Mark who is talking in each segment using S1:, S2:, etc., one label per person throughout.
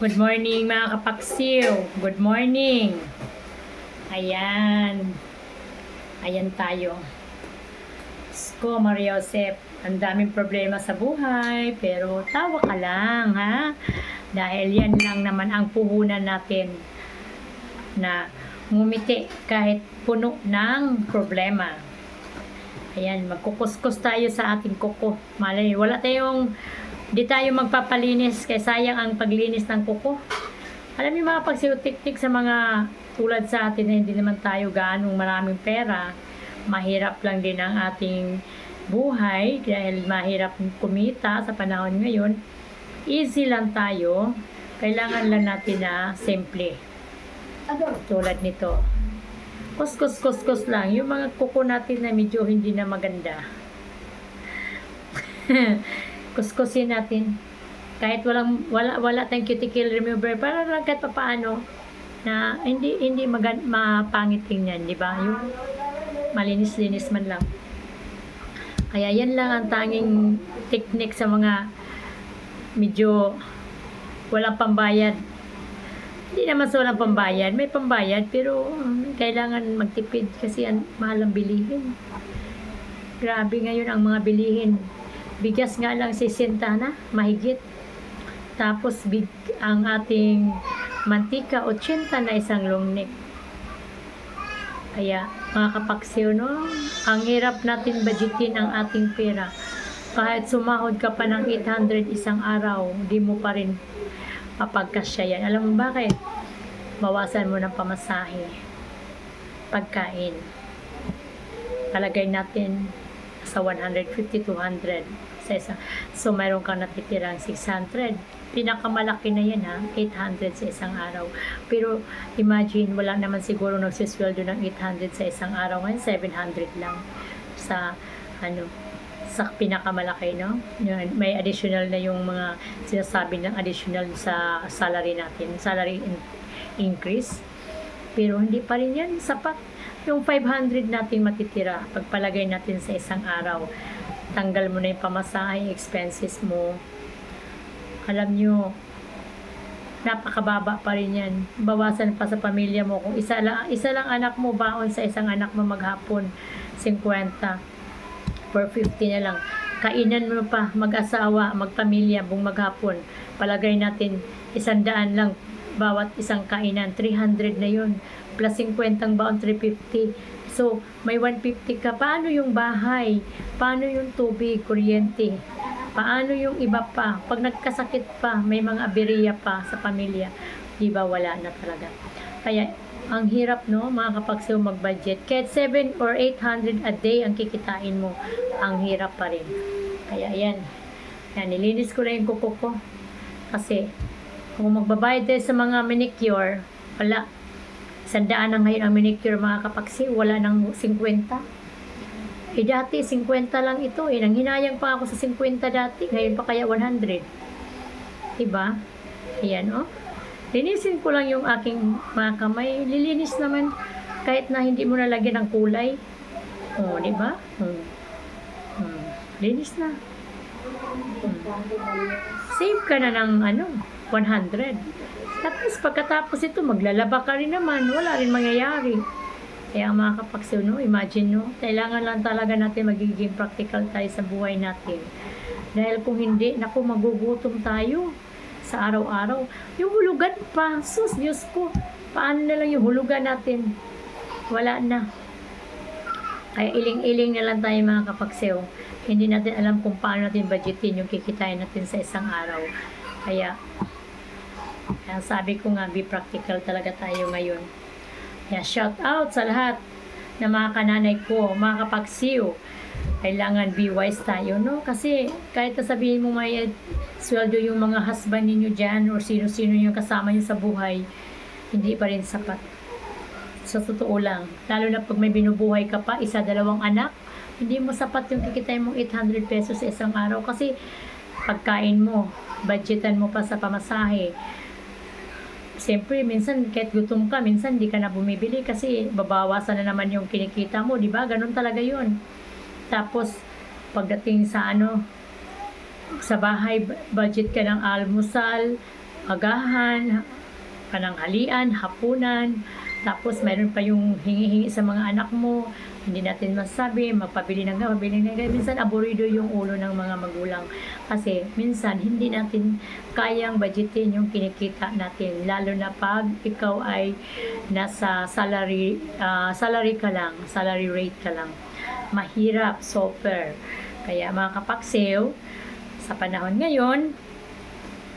S1: Good morning mga kapaksiw. Good morning. Ayan. Ayan tayo. Sko Maria Josep, ang daming problema sa buhay, pero tawa ka lang, ha? Dahil yan lang naman ang puhunan natin na ngumiti kahit puno ng problema. Ayan, magkukuskus tayo sa ating kuko. Malay, wala tayong, di tayo magpapalinis kaya sayang ang paglinis ng kuko. Alam niyo mga pagsiutik-tik sa mga tulad sa atin na hindi naman tayo gaanong maraming pera, mahirap lang din ang ating buhay dahil mahirap kumita sa panahon ngayon. Easy lang tayo. Kailangan lang natin na simple. Tulad nito. Kuskus, kuskus lang. Yung mga kuko natin na medyo hindi na maganda. Kuskusin natin. Kahit walang wala wala tayong cuticle remover para lang kahit papaano na hindi hindi magan, mapangit tingnan, di ba? Yung malinis-linis man lang. Kaya yan lang ang tanging technique sa mga medyo walang pambayad. Hindi naman sa walang pambayad. May pambayad, pero um, kailangan magtipid kasi ang mahal ang bilihin. Grabe ngayon ang mga bilihin. Bigas nga lang 60 na, mahigit. Tapos big, ang ating mantika, 80 na isang long neck. Kaya, mga kapaksiw, no? Ang hirap natin budgetin ang ating pera. Kahit sumahod ka pa ng 800 isang araw, di mo pa rin mapagkasya. Alam mo bakit? Bawasan mo ng pamasahe. Pagkain. Palagay natin sa 150 200 sa isa. So, mayroon kang natitirang 600. Pinakamalaki na yan ha, 800 sa isang araw. Pero, imagine, wala naman siguro nagsisweldo ng 800 sa isang araw. Ngayon, 700 lang sa, ano, sa pinakamalaki, no? May additional na yung mga sinasabi ng additional sa salary natin, salary in- increase. Pero hindi pa rin yan sapat. Yung 500 natin matitira, pagpalagay natin sa isang araw, tanggal mo na yung pamasahe, expenses mo. Alam nyo, napakababa pa rin yan. Bawasan pa sa pamilya mo. Kung isa lang, isa lang anak mo, baon sa isang anak mo maghapon, 50 per 50 na lang. Kainan mo pa, mag-asawa, magpamilya, buong maghapon. Palagay natin, isandaan lang bawat isang kainan. 300 na yun. Plus 50 ang baon, 350. So, may 150 ka. Paano yung bahay? Paano yung tubig, kuryente? Paano yung iba pa? Pag nagkasakit pa, may mga aberya pa sa pamilya. Di ba wala na talaga. Kaya, ang hirap no, mga kapagsiw mag-budget. Kahit 7 or 800 a day ang kikitain mo, ang hirap pa rin. Kaya yan. Yan, nilinis ko na yung kuko ko. Kasi, kung magbabayad tayo sa mga manicure, wala. Sandaan na ngayon ang manicure mga kapagsiw, wala nang 50. Eh dati 50 lang ito eh. Nanghinayang pa ako sa 50 dati. Ngayon pa kaya 100. Diba? Ayan oh. Linisin ko lang yung aking mga kamay. Lilinis naman kahit na hindi mo nalagyan ng kulay. Oh, di ba? Hmm. Hmm. Linis na. Hmm. Save ka na ng ano, 100. Tapos pagkatapos ito, maglalaba ka rin naman. Wala rin mangyayari. Kaya mga kapaksiw, no, imagine no, kailangan lang talaga natin magiging practical tayo sa buhay natin. Dahil kung hindi, naku, magugutom tayo sa araw-araw. Yung hulugan pa, sus, Diyos ko, paano na lang yung hulugan natin? Wala na. Kaya iling-iling na lang tayo mga kapaksew. Hindi natin alam kung paano natin budgetin yung kikitain natin sa isang araw. Kaya, kaya sabi ko nga, be practical talaga tayo ngayon. Kaya shout out sa lahat ng mga kananay ko, mga kapagsiw. Kailangan be wise tayo, no? Kasi kahit sabihin mo may sweldo yung mga husband ninyo dyan or sino-sino yung kasama nyo sa buhay, hindi pa rin sapat. Sa totoo lang, lalo na pag may binubuhay ka pa, isa, dalawang anak, hindi mo sapat yung kikitay mong 800 pesos sa isang araw kasi pagkain mo, budgetan mo pa sa pamasahe, Siyempre, minsan kahit gutom ka, minsan di ka na bumibili kasi babawasan na naman yung kinikita mo, di ba? Ganun talaga yun. Tapos, pagdating sa ano, sa bahay, budget ka ng almusal, agahan, pananghalian, hapunan, tapos mayroon pa yung hingi-hingi sa mga anak mo, hindi natin masabi, magpabili ng gamit, pabili ng. Minsan, aburido yung ulo ng mga magulang. Kasi, minsan, hindi natin kayang budgetin yung kinikita natin. Lalo na pag ikaw ay nasa salary, ah, salary ka lang, salary rate ka lang. Mahirap, super. Kaya, mga kapaksew, sa panahon ngayon,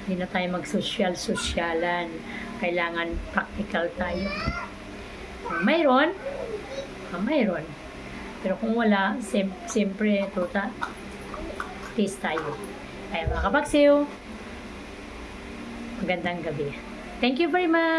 S1: hindi na tayo mag-social-sosyalan. Kailangan practical tayo. Kung mayroon, ah, mayroon. Pero kung wala, siyempre, tuta, taste tayo. Kaya mga kapagsiw, magandang gabi. Thank you very much!